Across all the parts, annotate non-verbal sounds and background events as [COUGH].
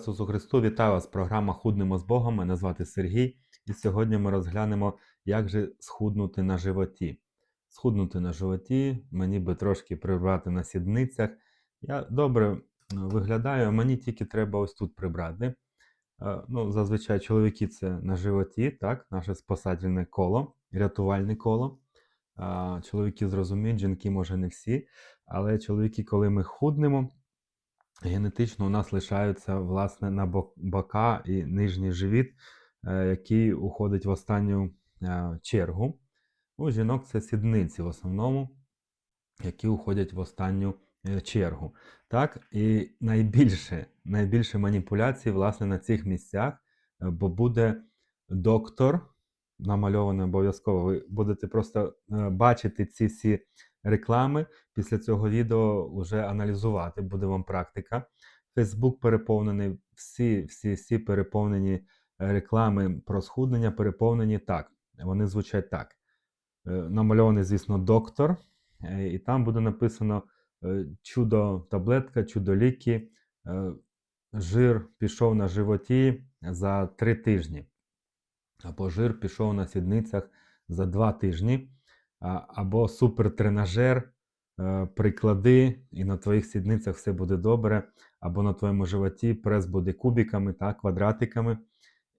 Ісусу Христу, вітаю вас! Програма Худнемо з Богом. Мене звати Сергій, і сьогодні ми розглянемо, як же схуднути на животі. Схуднути на животі, мені би трошки прибрати на сідницях. Я добре е, виглядаю, мені тільки треба ось тут прибрати. Е, Ну, зазвичай чоловіки це на животі, так, наше спасательне коло, рятувальне коло. Чоловіки зрозуміють, жінки, може, не всі. Але чоловіки, коли ми худнемо, генетично у нас лишаються власне на бока і нижній живіт, е, який уходить в останню е, чергу. У жінок це сідниці в основному, які уходять в останню е, чергу. Так? І найбільше, найбільше маніпуляцій власне на цих місцях, бо буде доктор, намальований обов'язково. Ви будете просто бачити ці всі реклами. Після цього відео вже аналізувати, буде вам практика. Фейсбук переповнений, всі, всі, всі переповнені е, реклами про схуднення, переповнені так. Вони звучать так. Е, Намальований, звісно, доктор, е, і там буде написано е, чудо таблетка, чудо ліки, е, жир пішов на животі за три тижні, або жир пішов на сідницях за два тижні, а- або супертренажер, е, приклади, і на твоїх сідницях все буде добре, або на твоєму животі прес буде кубиками, та, квадратиками.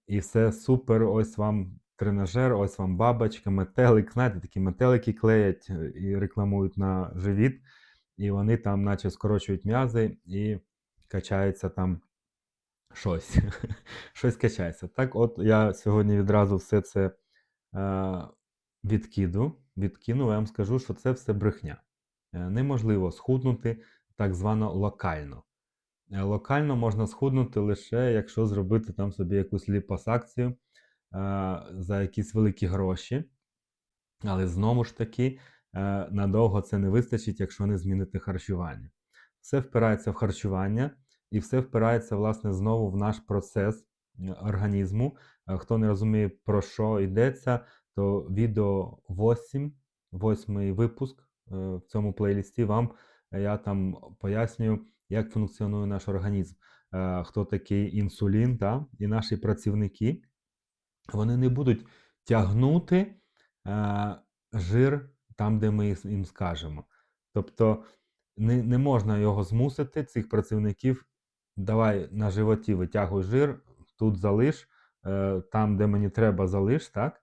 І все супер, ось вам тренажер, ось вам бабочка, метелик. Знаєте, такі метелики клеять е, і рекламують на живіт, і вони там, наче скорочують м'язи і качається там щось. [LAUGHS] щось качається. Так, от я сьогодні відразу все це е, відкиду, відкину, я вам скажу, що це все брехня. Е, неможливо схуднути так звано локально. Е, Локально можна схуднути лише якщо зробити там собі якусь ліпосакцію е, за якісь великі гроші. Але знову ж таки, надовго це не вистачить, якщо не змінити харчування. Все впирається в харчування, і все впирається, власне, знову в наш процес організму. Хто не розуміє, про що йдеться, то відео 8, 8 випуск е, в цьому плейлісті вам е, я там пояснюю, як функціонує наш організм, е, хто такий інсулін, та? і наші працівники, вони не будуть тягнути жир там, де ми їм- скажемо. Тобто не, не можна його змусити, цих працівників, давай на животі витягуй жир, тут залиш, там, де мені треба, залиш, так?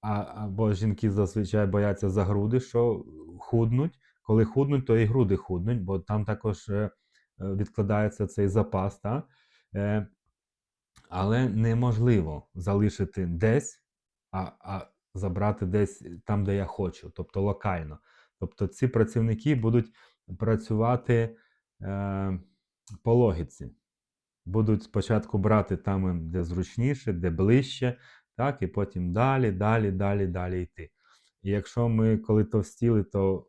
А, або жінки зазвичай бояться за груди, що худнуть. Коли худнуть, то і груди худнуть, бо там також е, е, відкладається цей запас. Та? Е, але неможливо залишити десь, а, а забрати десь там, де я хочу, тобто локально. Тобто ці працівники будуть працювати е, по логіці. Будуть спочатку брати там, де зручніше, де ближче, так, і потім далі, далі, далі, далі йти. І якщо ми коли товстіли, то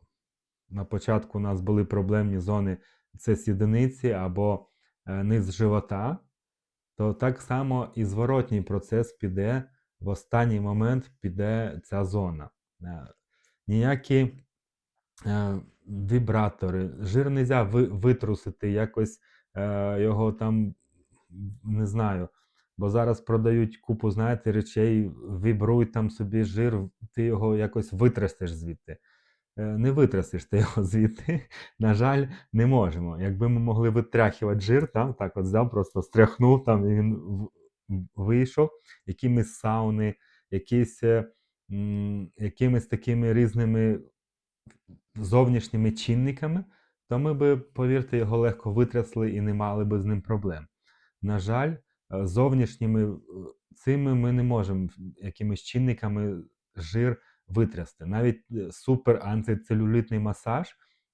на початку у нас були проблемні зони це сідниці або е, низ живота, то так само і зворотній процес піде, в останній момент піде ця зона. Е, Ніякі е, вібратори, жир не можна витрусити, якось його там, не знаю, бо зараз продають купу, знаєте, речей, вібруй там собі жир, ти його якось витрясеш звідти. Е, Не витрясеш ти його [LAUGHS] звідти. На жаль, не можемо. Якби ми могли витряхувати жир, там, так от взяв, просто стряхнув там, і він вийшов, якимись сауни, якісь, е, якимись такими різними зовнішніми чинниками, то ми би, повірте, його легко витрясли і не мали би з ним проблем. На жаль, зовнішніми е, цими ми не можемо якимись чинниками жир витрясти. Навіть е, супер антицелюлітний масаж,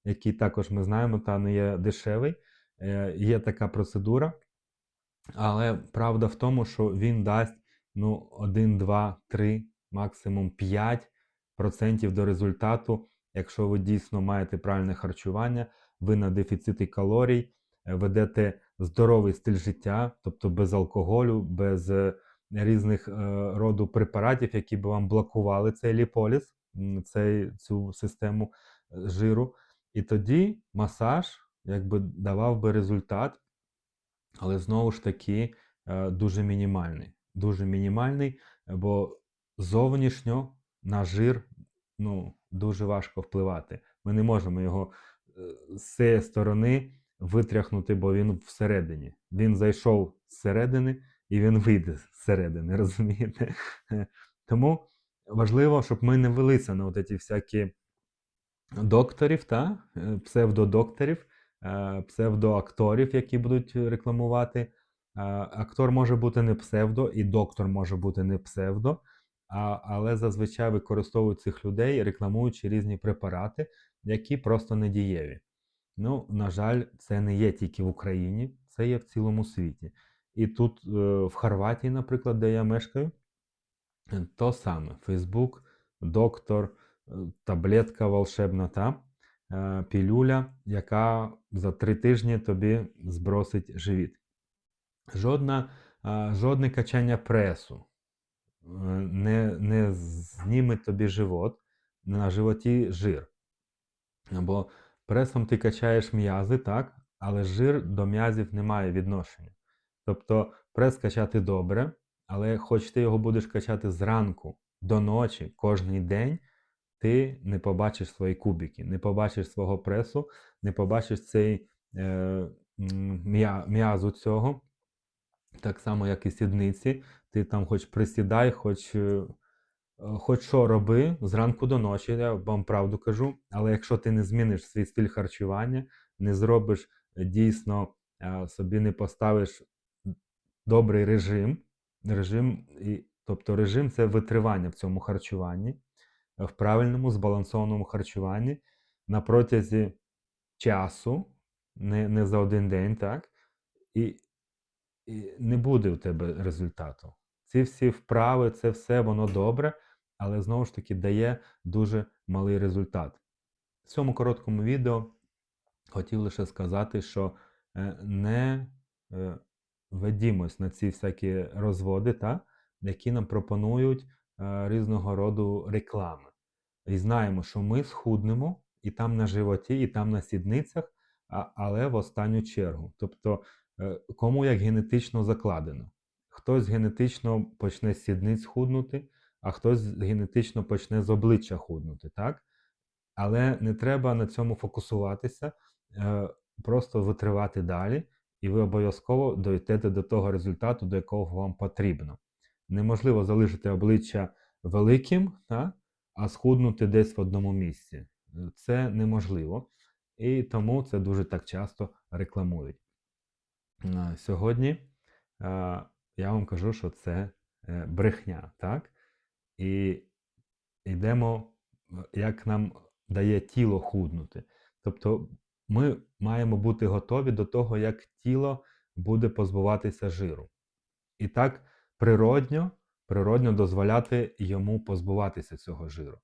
який також ми знаємо, та не є дешевий, е, є така процедура. Але правда в тому, що він дасть ну, 1, 2, 3, максимум 5% до результату, якщо ви дійсно маєте правильне харчування, ви на дефіциті калорій, е, ведете здоровий стиль життя, тобто без алкоголю, без е, різних е, роду препаратів, які б вам блокували цей ліполіз, цей, цю систему е, жиру. І тоді масаж якби давав би результат але знову ж таки дуже мінімальний. Дуже мінімальний, бо зовнішньо на жир ну, дуже важко впливати. Ми не можемо його з цієї сторони витряхнути, бо він всередині. Він зайшов зсередини і він вийде зсередини, [LAUGHS] розумієте? Тому важливо, щоб ми не велися на от ці всякі докторів, та? е, псевдодокторів, е, псевдоакторів, які будуть рекламувати. Е, Актор може бути не псевдо, і доктор може бути не псевдо, а, але зазвичай використовують цих людей, рекламуючи різні препарати, які просто недієві. Ну, на жаль, це не є тільки в Україні, це є в цілому світі. І тут, е, в Хорватії, наприклад, де я мешкаю, е, то саме: Фейсбук, доктор, е, таблетка волшебна та пілюля, яка за три тижні тобі збросить живіт. Жодна, жодне качання пресу не, не зніме тобі живот, на животі жир. Бо пресом ти качаєш м'язи, так, але жир до м'язів не має відношення. Тобто прес качати добре, але хоч ти його будеш качати зранку до ночі кожний день, ти не побачиш свої кубики, не побачиш свого пресу, не побачиш цей е, м'я- м'язу цього, так само, як і сідниці. Ти там хоч присідай, хоч, е, хоч що роби зранку до ночі, я вам правду кажу. Але якщо ти не зміниш свій стиль харчування, не зробиш е, дійсно е, собі не поставиш добрий режим, режим і, тобто режим це витривання в цьому харчуванні, е, в правильному збалансованому харчуванні на протязі часу, не, не за один день, так? І, і не буде у тебе результату. Ці всі вправи, це все воно добре, але знову ж таки дає дуже малий результат. В цьому короткому відео хотів лише сказати, що е, не е, ведімось на ці всякі розводи, та, які нам пропонують е, різного роду реклами. І знаємо, що ми схуднемо і там на животі, і там на сідницях, але в останню чергу. Тобто, кому як генетично закладено. Хтось генетично почне сідниць худнути, а хтось генетично почне з обличчя худнути. так? Але не треба на цьому фокусуватися, е, просто витривати далі, і ви обов'язково дойдете до того результату, до якого вам потрібно. Неможливо залишити обличчя великим, та, а схуднути десь в одному місці. Е, Це неможливо. І тому це дуже так часто рекламують. Е, Сьогодні я вам кажу, що це брехня, так? І йдемо, як нам дає тіло худнути. Тобто ми маємо бути готові до того, як тіло буде позбуватися жиру. І так природньо, природньо дозволяти йому позбуватися цього жиру.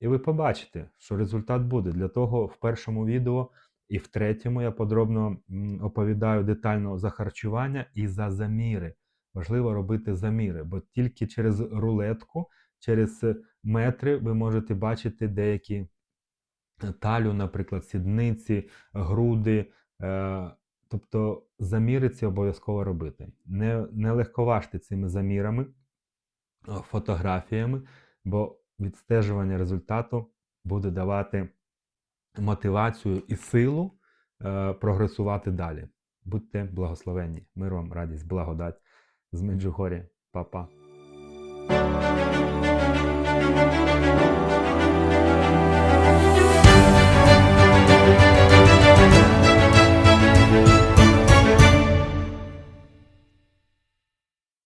І ви побачите, що результат буде. Для того в першому відео і в третьому я подробно оповідаю детально за харчування і за заміри. Важливо робити заміри, бо тільки через рулетку, через метри ви можете бачити деякі е, талю, наприклад, сідниці, груди. Е, тобто заміри ці обов'язково робити. Не, не легковажте цими замірами, е, фотографіями, бо відстежування результату буде давати мотивацію і силу е, прогресувати далі. Будьте благословенні. Мир вам, радість, благодать з Меджугорі. Па-па. Música